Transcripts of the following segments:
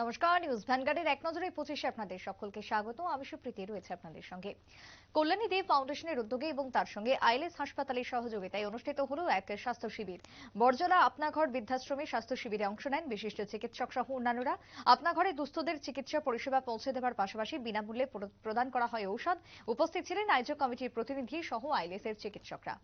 নমস্কার, নিউজ ভ্যানগার্ডের এক নজরে পঁচিশে আপনাদের সকলকে স্বাগত। আমি সুপ্রীতি, রয়েছে আপনাদের সঙ্গে। কল্যাণী দেব ফাউন্ডেশনের উদ্যোগে এবং তার সঙ্গে আইলেস হাসপাতালের সহযোগিতায় অনুষ্ঠিত হল এক স্বাস্থ্য শিবির। বরজলা আপনাঘর বৃদ্ধাশ্রমে স্বাস্থ্য শিবিরে অংশ নেন বিশিষ্ট চিকিৎসক সহ অন্যান্যরা। আপনাঘরে দুস্থদের চিকিৎসা পরিষেবা পৌঁছে দেওয়ার পাশাপাশি বিনামূল্যে প্রদান করা হয় ঔষধ। উপস্থিত ছিলেন আয়োজক কমিটির প্রতিনিধি সহ আইলেসের চিকিৎসকরা।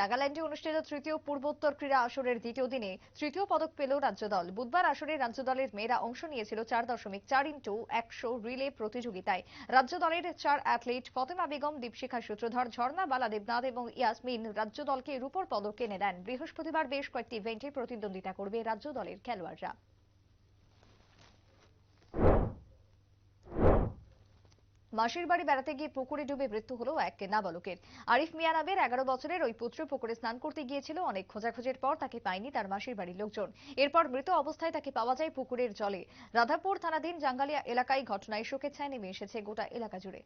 নাগাল্যান্ডে অনুষ্ঠিত তৃতীয় পূর্বোত্তর ক্রীড়া আসরের দ্বিতীয় দিনে তৃতীয় পদক পেল রাজ্য দল বুধবার আসরে রাজ্য দলের মেয়েরা অংশ নিয়েছিল চার দশমিক চার ইন্টু একশো রিলে প্রতিযোগিতায়। রাজ্য দলের চার অ্যাথলিট ফতেমা বেগম, দীপশিখা সূত্রধর, ঝর্ণা বালা দেবনাথ এবং ইয়াসমিন রাজ্য দলকে রূপর পদক এনে দেন। বৃহস্পতিবার বেশ কয়েকটি ইভেন্টে প্রতিদ্বন্দ্বিতা করবে রাজ্য দলের খেলোয়াড়রা। মাসির বাড়ি বেড়াতে গিয়ে পুকুরে ডুবে মৃত্যু হলো এক নাবালকের। আরিফ মিয়া নামের এগারো বছরের ওই পুত্র পুকুরে স্নান করতে গিয়েছিল। অনেক খোঁজাখোঁজের পর তাকে পায়নি তার মাসির বাড়ির লোকজন। এরপর মৃত অবস্থায় তাকে পাওয়া যায় পুকুরের জলে। রাধাপুর থানাধীন জাঙ্গালিয়া এলাকায় ঘটনায় শোকের ছায় নেমে এসেছে গোটা এলাকা জুড়ে।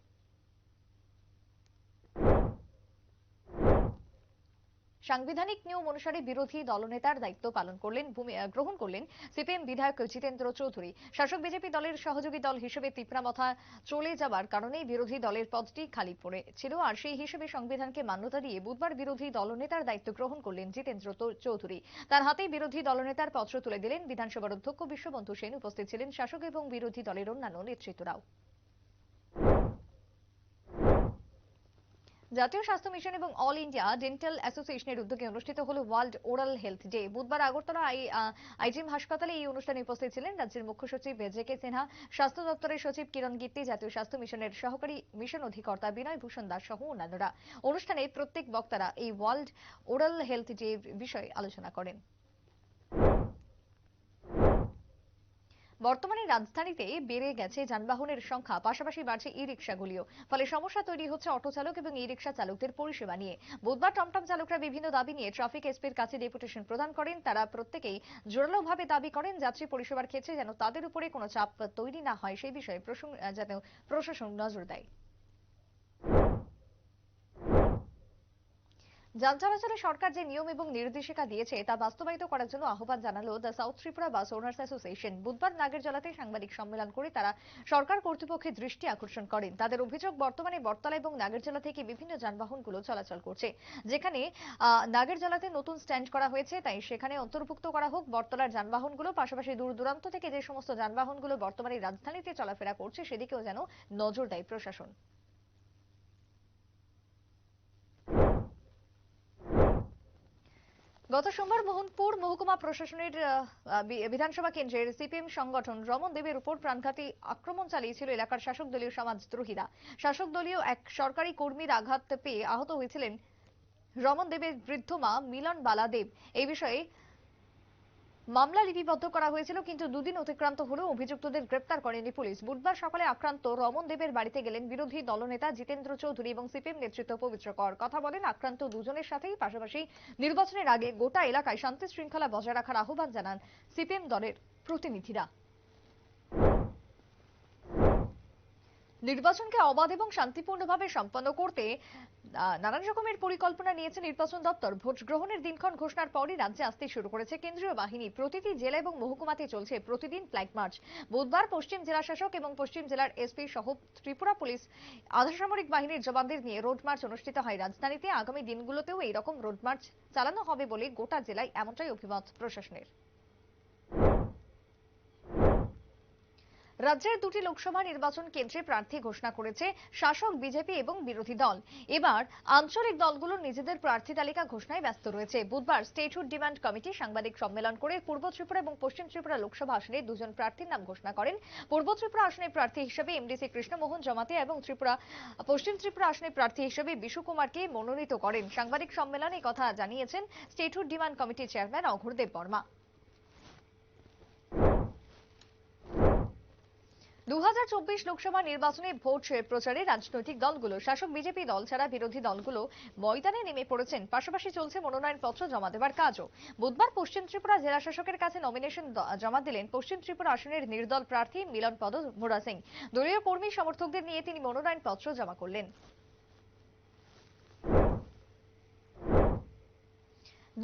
সাংবিধানিক নিয়ম অনুসারে বিরোধী দলনেতার দায়িত্ব পালন করলেন গ্রহণ করলেন সিপিএম বিধায়ক জিতেন্দ্র চৌধুরী। শাসক বিজেপি দলের সহযোগী দল হিসেবে তিপ্রামথা চলে যাওয়ার কারণে বিরোধী দলের পদটি খালি পড়েছিল আর সেই হিসেবে সংবিধানকে মান্যতা দিয়ে বুধবার বিরোধী দলনেতার দায়িত্ব গ্রহণ করলেন জিতেন্দ্র চৌধুরী। তার হাতেই বিরোধী দলনেতার পত্র তুলে দিলেন বিধানসভার অধ্যক্ষ বিশ্ববন্ধু সেন। উপস্থিত ছিলেন শাসক এবং বিরোধী দলের অন্যান্য নেতৃত্বরাও। জাতীয় স্বাস্থ্য মিশন এবং অল ইন্ডিয়া ডেন্টাল অ্যাসোসিয়েশনের উদ্যোগে অনুষ্ঠিত হলো ওয়ার্ল্ড ওরাল হেলথ ডে। বুধবার আগরতলা আইজিএম হাসপাতালে এই অনুষ্ঠানে উপস্থিত ছিলেন রাজ্যের মুখ্য সচিব জে কে সিনহা, স্বাস্থ্য দপ্তরের সচিব কিরণ গীতি জাতীয় স্বাস্থ্য মিশনের সহকারী মিশন অধিকর্তা বিনয় ভূষণ দাস সহ অন্যান্যরা। অনুষ্ঠানে প্রত্যেক বক্তারা এই ওয়ার্ল্ড ওরাল হেলথ ডে বিষয়ে আলোচনা করেন। বর্তমানে রাজধানীতে বেড়ে গেছে যানবাহনের সংখ্যা, পাশাপাশি বাড়ছে ই রিক্সাগুলিও ফলে সমস্যা তৈরি হচ্ছে অটো চালক এবং ই রিক্সা চালকদের পরিষেবা নিয়ে। বুধবার টমটম চালকরা বিভিন্ন দাবি নিয়ে ট্রাফিক এসপির কাছে ডেপুটেশন প্রদান করেন। তারা প্রত্যেকেই জোরালোভাবে দাবি করেন, যাত্রী পরিষেবার ক্ষেত্রে যেন তাদের উপরে কোনো চাপ তৈরি না হয়। সেই বিষয়ে যেন প্রশাসন নজর দেয়। যান চলাচলে সরকার যে নিয়ম এবং নির্দেশিকা দিয়েছে, তা বাস্তবায়িত করার জন্য আহ্বান জানালো the south Tripura bus owners association বুধবার নাগেরজলাতে সাংবাদিক সম্মেলন করে তারা সরকার কর্তৃপক্ষের দৃষ্টি আকর্ষণ করেন। তাদের অভিযোগ, বর্তমানে বটতলা এবং নাগেরজলা থেকে বিভিন্ন যানবাহনগুলো চলাচল করছে। যেখানে নাগেরজলাতে নতুন স্ট্যান্ড করা হয়েছে, তাই সেখানে অন্তর্ভুক্ত করা হোক, বটতলার যানবাহনগুলো, পাশাপাশি দূর দূরান্ত থেকে যে সমস্ত যানবাহনগুলো বর্তমানে রাজধানীতে চলাফেরা করছে, সেদিকেও যেন নজর দেয় প্রশাসন। গত সোমবার মোহনপুর মহকুমা প্রশাসনের বিধানসভা কেন্দ্রের সিপিএম সংগঠন রমন দেবের উপর প্রাণঘাতী আক্রমণ চালিয়েছিল এলাকার শাসক দলীয় সমাজদ্রোহীরা। শাসক দলীয় এক সরকারি কর্মীর আঘাত পেয়ে আহত হয়েছিলেন রমন দেবের বৃদ্ধ মা মিলন বালা দেব এই বিষয়ে মামলা লিপিবদ্ধ করা হয়েছিল, কিন্তু দুদিন অতিক্রান্ত হলেও অভিযুক্তদের গ্রেপ্তার করেনি পুলিশ। বুধবার সকালে আক্রান্ত রমন দেবের বাড়িতে গেলেন বিরোধী দলনেতা জিতেন্দ্র চৌধুরী এবং সিপিএম নেতৃত্ব পবিত্র কর। কথা বলেন, আক্রান্ত দুজনের সাথেই, পাশাপাশি নির্বাচনের আগে গোটা এলাকায় শান্তি শৃঙ্খলা বজায় রাখার আহ্বান জানান সিপিএম দলের প্রতিনিধিরা। নির্বাচনকে অবাধ এবং শান্তিপূর্ণভাবে সম্পন্ন করতে নানান রকমের পরিকল্পনা নিয়েছে নির্বাচন দপ্তর। ভোট গ্রহণের দিনক্ষণ ঘোষণার পরই রাজ্যে আসতে শুরু করেছে কেন্দ্রীয় বাহিনী। প্রতিটি জেলা এবং মহকুমাতে চলছে প্রতিদিন ফ্ল্যাগ মার্চ। বুধবার পশ্চিম জেলা শাসক এবং পশ্চিম জেলার এসপি সহ ত্রিপুরা পুলিশ আধাসামরিক বাহিনীর জবানদের নিয়ে রোড মার্চ অনুষ্ঠিত হয়। রাজধানীতে আগামী দিনগুলোতেও এইরকম রোড মার্চ চালানো হবে বলে গোটা জেলায় এমনটাই অভিমত প্রশাসনের। রাজ্যের দুটি লোকসভা নির্বাচন কেন্দ্রে প্রার্থী ঘোষণা করেছে শাসক বিজেপি এবং বিরোধী দল। এবার আঞ্চলিক দলগুলো নিজেদের প্রার্থী তালিকা ঘোষণায় ব্যস্ত রয়েছে। বুধবার স্টেটহুড ডিমান্ড কমিটি সাংবাদিক সম্মেলন করে পূর্ব ত্রিপুরা এবং পশ্চিম ত্রিপুরা লোকসভা আসনে দুজন প্রার্থীর নাম ঘোষণা করেন। পূর্ব ত্রিপুরা আসনের প্রার্থী হিসেবে এমডিসি কৃষ্ণমোহন জমাতে এবং ত্রিপুরা, পশ্চিম ত্রিপুরা আসনের প্রার্থী হিসেবে বিশু কুমারকে মনোনীত করেন। সাংবাদিক সম্মেলনে কথা জানিয়েছেন স্টেটহুড ডিমান্ড কমিটির চেয়ারম্যান অঘরদেব বর্মা। দু হাজার চব্বিশ লোকসভা নির্বাচনে ভোট প্রচারে রাজনৈতিক দলগুলো, শাসক বিজেপি দল ছাড়া বিরোধী দলগুলো ময়দানে নেমে পড়েছেন। পাশাপাশি চলছে মনোনয়নপত্র জমা দেওয়ার কাজও। বুধবার পশ্চিম ত্রিপুরা জেলা শাসকের কাছে নমিনেশন জমা দিলেন পশ্চিম ত্রিপুরা আসনের নির্দল প্রার্থী মিলন পদ ভোরা সিং। দলীয় কর্মী সমর্থকদের নিয়ে তিনি মনোনয়নপত্র জমা করলেন।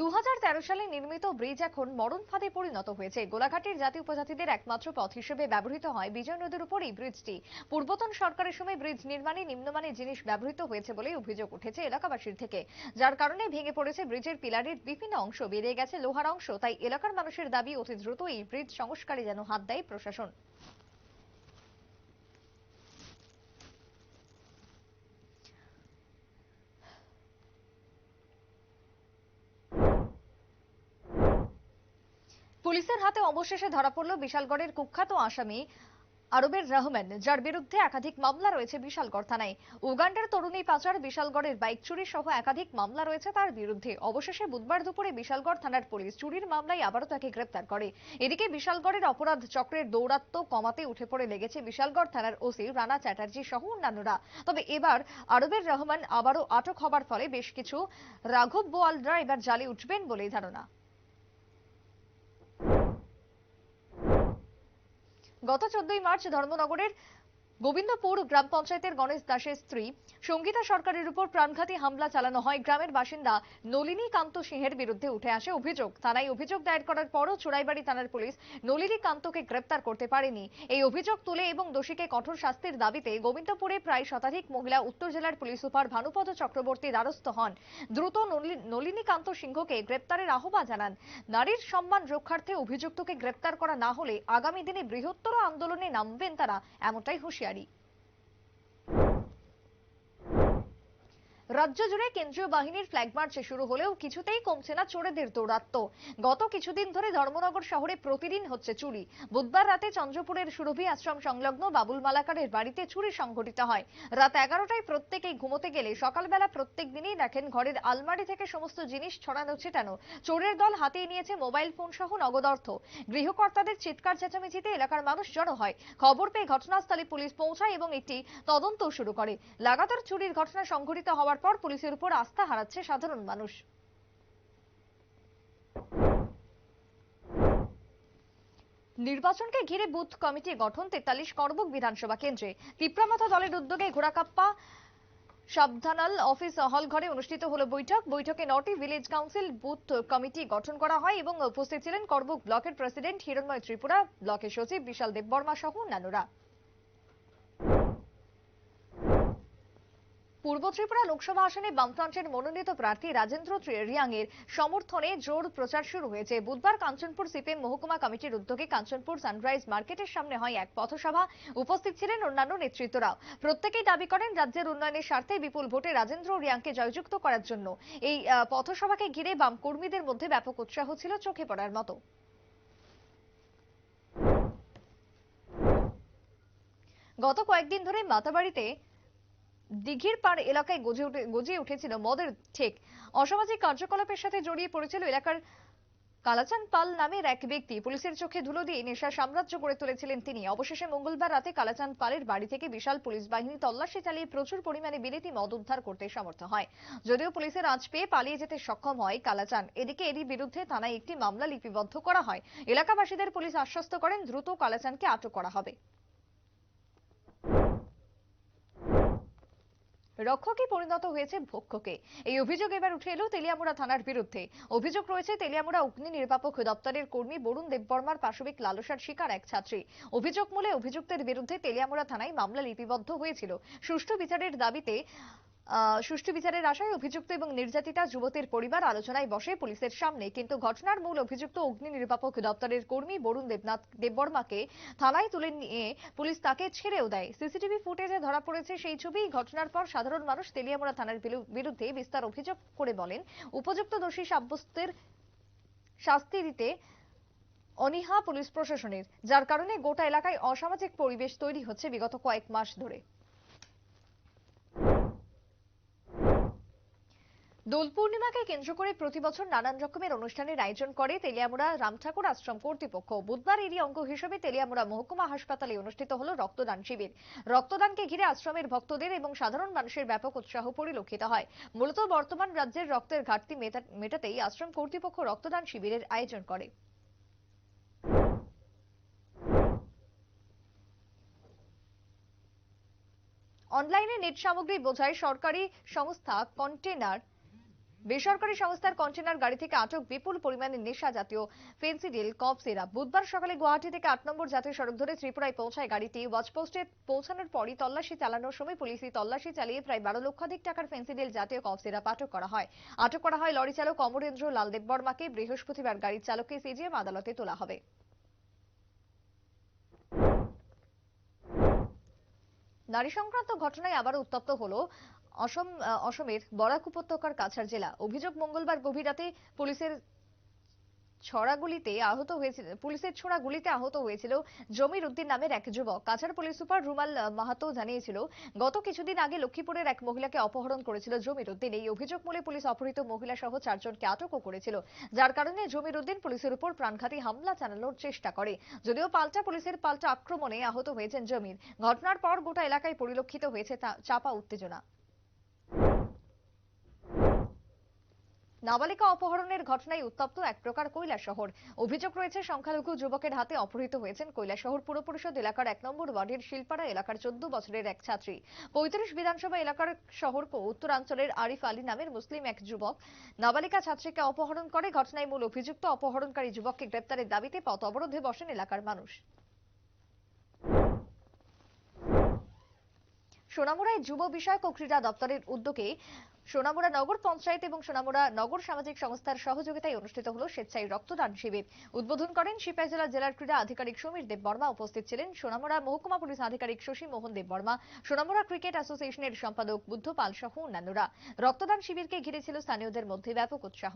দু হাজার তেরো সালে নির্মিত ব্রিজ এখন মরণ ফাঁদে পরিণত হয়েছে। গোলাঘাটের জাতি উপজাতিদের একমাত্র পথ হিসেবে ব্যবহৃত হয় বিজয় নদীর উপর এই ব্রিজটি। পূর্বতন সরকারের সময় ব্রিজ নির্মাণে নিম্নমানের জিনিস ব্যবহৃত হয়েছে বলে অভিযোগ উঠেছে এলাকাবাসীর থেকে। যার কারণে ভেঙে পড়েছে ব্রিজের পিলারের বিভিন্ন অংশ, বেরিয়ে গেছে লোহার অংশ। তাই এলাকার মানুষের দাবি, অতি দ্রুত এই ব্রিজ সংস্কারে যেন হাত দেয় প্রশাসন। পুলিশের হাতে অবশেষে ধরা পড়ল বিশালগড়ের কুখ্যাত আসামি আরবের রহমান, যার বিরুদ্ধে একাধিক মামলা রয়েছে বিশালগড় থানায়। উগান্ডার তরুণী পাচার বিশালগড়ের বাইক চুরি সহ একাধিক মামলা রয়েছে তার বিরুদ্ধে। অবশেষে বুধবার দুপুরে বিশালগড় থানার পুলিশ চুরির মামলায় আবারও তাকে গ্রেপ্তার করে। এদিকে বিশালগড়ের অপরাধ চক্রের দৌরাত্ম কমাতে উঠে পড়ে লেগেছে বিশালগড় থানার ওসি রানা চ্যাটার্জি সহ অন্যান্যরা। তবে এবার আরবের রহমান আবারও আটক হবার ফলে বেশ কিছু রাঘব বোয়ালরা এবার জালে উঠবেন বলেই ধারণা। গত চোদ্দই মার্চ ধর্মনগরের গোবিন্দপুর গ্রাম পঞ্চায়েতের গণেশ দাসের স্ত্রী সঙ্গীতা সরকারের উপর প্রাণঘাতী হামলা চালানো হয়। গ্রামের বাসিন্দা নলিনী কান্ত সিংহের বিরুদ্ধে উঠে আসে অভিযোগ। থানায় অভিযোগ দায়ের করার পরও চুড়াইবাড়ি থানার পুলিশ নলিনী কান্তকে গ্রেপ্তার করতে পারেনি। এই অভিযোগ তুলে এবং দোষীকে কঠোর শাস্তির দাবিতে গোবিন্দপুরে প্রায় শতাধিক মহিলা উত্তর জেলার পুলিশ সুপার ভানুপদ চক্রবর্তী দ্বারস্থ হন। দ্রুত নলি- নলিনী কান্ত সিংহকে গ্রেপ্তারের আহ্বান জানান। নারীর সম্মান রক্ষার্থে অভিযুক্তকে গ্রেপ্তার করা না হলে আগামী দিনে বৃহত্তর আন্দোলনে নামবেন তারা, এমনটাই হুঁশিয়ারি। carry রাজ্য জুড়ে কেন্দ্রীয় বাহিনীর ফ্ল্যাগ মার্চে শুরু হলেও কিছুতেই কমছে না চোরেদের দৌরাত্ম। গত কিছুদিন ধরে ধর্মনগর শহরে প্রতিদিন হচ্ছে চুরি। বুধবার রাতে চন্দ্রপুরের সুরভি আশ্রম সংলগ্ন বাবুল মালাকারের বাড়িতে চুরি সংঘটিত হয়। রাত এগারোটায় প্রত্যেকেই ঘুমোতে গেলে সকালবেলা প্রত্যেক দিনই দেখেন ঘরের আলমারি থেকে সমস্ত জিনিস ছড়ানো ছিটানো। চোরের দল হাতিয়ে নিয়েছে মোবাইল ফোন সহ নগদ অর্থ। গৃহকর্তাদের চিৎকার চেঁচামেচিতে এলাকার মানুষ জড়ো হয়। খবর পেয়ে ঘটনাস্থলে পুলিশ পৌঁছায় এবং একটি তদন্ত শুরু করে। লাগাতার চুরির ঘটনা সংঘটিত হওয়ার পর পুলিশের উপর আস্থা হারাচ্ছে সাধারণ মানুষ। নির্বাচনকে ঘিরে বুথ কমিটি গঠন তেতাল্লিশ করবুক বিধানসভা কেন্দ্রে। তিপ্রামাথা দলের উদ্যোগে ঘোড়াকাপ্পা সাবধানাল অফিস হল ঘরে অনুষ্ঠিত হলো বৈঠক। বৈঠকে নটি ভিলেজ কাউন্সিল বুথ কমিটি গঠন করা হয় এবং উপস্থিত ছিলেন করবুক ব্লকের প্রেসিডেন্ট হিরণময় ত্রিপুরা, ব্লকের সচিব বিশাল দেববর্মা সহ অন্যান্যরা। পূর্ব ত্রিপুরা লোকসভা আসনে বামফ্রন্টের মনোনীত প্রার্থী রাজেন্দ্র রিয়াং এর সমর্থনে জোর প্রচার শুরু হয়েছে। বুধবার কাঞ্চনপুর সিপিএম মহকুমা কমিটির উদ্যোগে কাঞ্চনপুর সানরাইজ মার্কেটের সামনে হয় এক পথসভা। উপস্থিত ছিলেন অন্যান্য নেতৃত্বরাও। প্রত্যেকেই দাবি করেন, রাজ্যের উন্নয়নের স্বার্থে বিপুল ভোটে রাজেন্দ্র রিয়াংকে জয়যুক্ত করার জন্য। এই পথসভাকে ঘিরে বাম কর্মীদের মধ্যে ব্যাপক উৎসাহ ছিল চোখে পড়ার মতো। গত কয়েকদিন ধরে মাতাবাড়িতে দিঘির পাড় এলাকায় গজিয়ে উঠেছিল মদের ঠেক। অসামাজিক কার্যকলাপের সাথে জড়িয়ে পড়েছিল এলাকার কালাচান পাল নামের এক ব্যক্তি। পুলিশের চোখে ধুলো দিয়ে নেশা সাম্রাজ্য গড়ে তুলেছিলেন তিনি। অবশেষে মঙ্গলবার রাতে কালাচান পালের বাড়ি থেকে বিশাল পুলিশ বাহিনী তল্লাশি চালিয়ে প্রচুর পরিমাণে বিলেতি মদ উদ্ধার করতে সমর্থ হয়। যদিও পুলিশের আঁচ পেয়ে পালিয়ে যেতে সক্ষম হয় কালাচান, এদিকে এরই বিরুদ্ধে থানায় একটি মামলা লিপিবদ্ধ করা হয়। এলাকাবাসীদের পুলিশ আশ্বস্ত করেন, দ্রুত কালাচানকে আটক করা হবে। রক্ষকে পরিণত হয়েছে ভক্ষকে। এই অভিযোগ এবার উঠে এলো তেলিয়ামুড়া থানার বিরুদ্ধে। অভিযোগ রয়েছে, তেলিয়ামুড়া অগ্নি নির্বাপক দপ্তরের কর্মী বরুণ দেববর্মার পাশবিক লালসার শিকার এক ছাত্রী। অভিযোগ মূলে অভিযুক্তের বিরুদ্ধে তেলিয়ামুড়া থানায় মামলা লিপিবদ্ধ হয়েছিল। সুষ্ঠু বিচারের দাবিতে সুষ্ঠু বিচারের আশায় অভিযুক্ত এবং নির্যাতিতা যুবতীর পরিবার আলোচনায় বসে পুলিশের সামনে। কিন্তু ঘটনার মূল অভিযুক্ত অগ্নি নির্বাপক দপ্তরের কর্মী বরুণ দেবনাথ দেববর্মাকে থানায় তুলে নিয়ে পুলিশ তাকে ছেড়েও দেয়। সিসিটিভি ফুটেজে ধরা পড়েছে সেই ছবি। ঘটনার পর সাধারণ মানুষ তেলিয়ামুড়া থানার বিরু- বিরুদ্ধে বিস্তার অভিযোগ করে বলেন, উপযুক্ত দোষী সাব্যস্তের শাস্তি দিতে অনীহা পুলিশ প্রশাসনের, যার কারণে গোটা এলাকায় অসামাজিক পরিবেশ তৈরি হচ্ছে বিগত কয়েক মাস ধরে। দোল পূর্ণিমাকে কেন্দ্র করে প্রতি বছর নানান রকমের অনুষ্ঠানের আয়োজন করে তেলিয়ামুড়া রামঠাকুর আশ্রম কর্তৃপক্ষ। বুধবার এরই অঙ্গ হিসেবে তেলিয়ামুড়া মহকুমা হাসপাতালে অনুষ্ঠিত হলো রক্তদান শিবির। রক্তদানকে ঘিরে আশ্রমের ভক্তদের এবং সাধারণ মানুষের ব্যাপক উৎসাহ পরিলক্ষিত হয়। মূলত বর্তমান রাজ্যের রক্তের ঘাটতি মেটা- মেটাতেই আশ্রম কর্তৃপক্ষ রক্তদান শিবিরের আয়োজন করে। অনলাইনে নেট সামগ্রী বোঝায় সরকারি সংস্থা কন্টেনার বেসরকারি সংস্থার কন্টেনার গাড়ি থেকে আটক বিপুল পরিমাণে নেশা জাতীয় ফেন্সিডিল কপ সিরাপ। বুধবার সকালে গুয়াহাটি থেকে আট নম্বর জাতীয় সড়ক ধরে ত্রিপুরায় পৌঁছায় গাড়িটি। ওয়াচপোস্টে পৌঁছানোর পরই তল্লাশি চালানোর সময় পুলিশি তল্লাশি চালিয়ে প্রায় বারো লক্ষাধিক টাকার ফেন্সিডিল জাতীয় কপ সিরাপ আটক করা হয়। আটক করা হয় লরি চালক অমরেন্দ্র লাল দেববর্মাকে বৃহস্পতিবার গাড়ির চালককে সিজিএম আদালতে তোলা হবে। নারী সংক্রান্ত ঘটনায় আবার উত্তপ্ত হলো অসম অসমের বরাক উপত্যকার কাছাড় জেলা। অভিযোগ মঙ্গলবার গভীর রাতে পুলিশের ছড়াগুলিতে আহত হয়েছিল পুলিশের ছোড়া গুলিতে আহত হয়েছিল জমির উদ্দিন নামের এক যুবক। কাছাড় পুলিশ সুপার রুমাল মাহাতো জানিয়েছিল, গত কিছুদিন আগে লক্ষ্মীপুরের এক মহিলাকে অপহরণ করেছিল জমির উদ্দিন। এই অভিযোগ মূলে পুলিশ অপহৃত মহিলা সহ চারজনকে আটকও করেছিল। যার কারণে জমির উদ্দিন পুলিশের উপর প্রাণঘাতী হামলা চালানোর চেষ্টা করে। যদিও পাল্টা পুলিশের পাল্টা আক্রমণে আহত হয়েছেন জমির। ঘটনার পর গোটা এলাকায় পরিলক্ষিত হয়েছে চাপা উত্তেজনা। নাবালিকা অপহরণের ঘটনায় উত্তপ্ত এক প্রকার শহর। অভিযোগ রয়েছে, সংখ্যালঘু যুবকের হাতে অপহৃত হয়েছেন শহর পুর পরিষদ এলাকার এক নম্বর ওয়ার্ডের শিলপাড়া এলাকার চোদ্দ বছরের এক ছাত্রী। পঁয়ত্রিশ বিধানসভা এলাকার শহর উত্তরাঞ্চলের আরিফ আলী নামের মুসলিম এক যুবক। নাবালিকা ছাত্রীকে অপহরণ করে ঘটনায় মূল অভিযুক্ত অপহরণকারী যুবককে গ্রেপ্তারের দাবিতে পথ অবরোধে বসেন এলাকার মানুষ। সোনামুড়ায় যুব বিষয়ক ও ক্রীড়া দপ্তরের উদ্যোগে সোনামুড়া নগর পঞ্চায়েত এবং সোনামুড়া নগর সামাজিক সংস্থার সহযোগিতায় অনুষ্ঠিত হলো স্বেচ্ছায় রক্তদান শিবির। উদ্বোধন করেন সিপাহীজলা জেলার ক্রীড়া আধিকারিক সমীর দেব বর্মা উপস্থিত ছিলেন সোনামুড়া মহকুমা পুলিশ আধিকারিক শশী মোহন দেব বর্মা সোনামুড়া ক্রিকেট অ্যাসোসিয়েশনের সম্পাদক বুদ্ধ পাল সহ অন্যান্যরা। রক্তদান শিবিরকে ঘিরে ছিল স্থানীয়দের মধ্যে ব্যাপক উৎসাহ।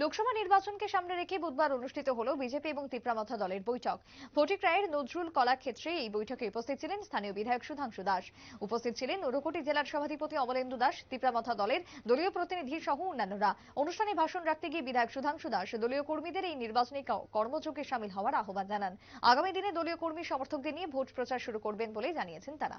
লোকসভা নির্বাচনকে সামনে রেখে বুধবার অনুষ্ঠিত হল বিজেপি এবং তিপ্রামথা দলের বৈঠক। ফটিক রায়ের নজরুল কলা ক্ষেত্রে এই বৈঠকে উপস্থিত ছিলেন স্থানীয় বিধায়ক সুধাংশু দাস। উপস্থিত ছিলেন ঊনকোটি জেলার সভাধিপতি অমলেন্দু দাস, তিপ্রামথা দলের দলীয় প্রতিনিধি সহ অন্যান্যরা। অনুষ্ঠানে ভাষণ রাখতে গিয়ে বিধায়ক সুধাংশু দাস দলীয় কর্মীদের এই নির্বাচনী কর্মযোগে সামিল হওয়ার আহ্বান জানান। আগামী দিনে দলীয় কর্মী সমর্থকদের নিয়ে ভোট প্রচার শুরু করবেন বলে জানিয়েছেন তারা।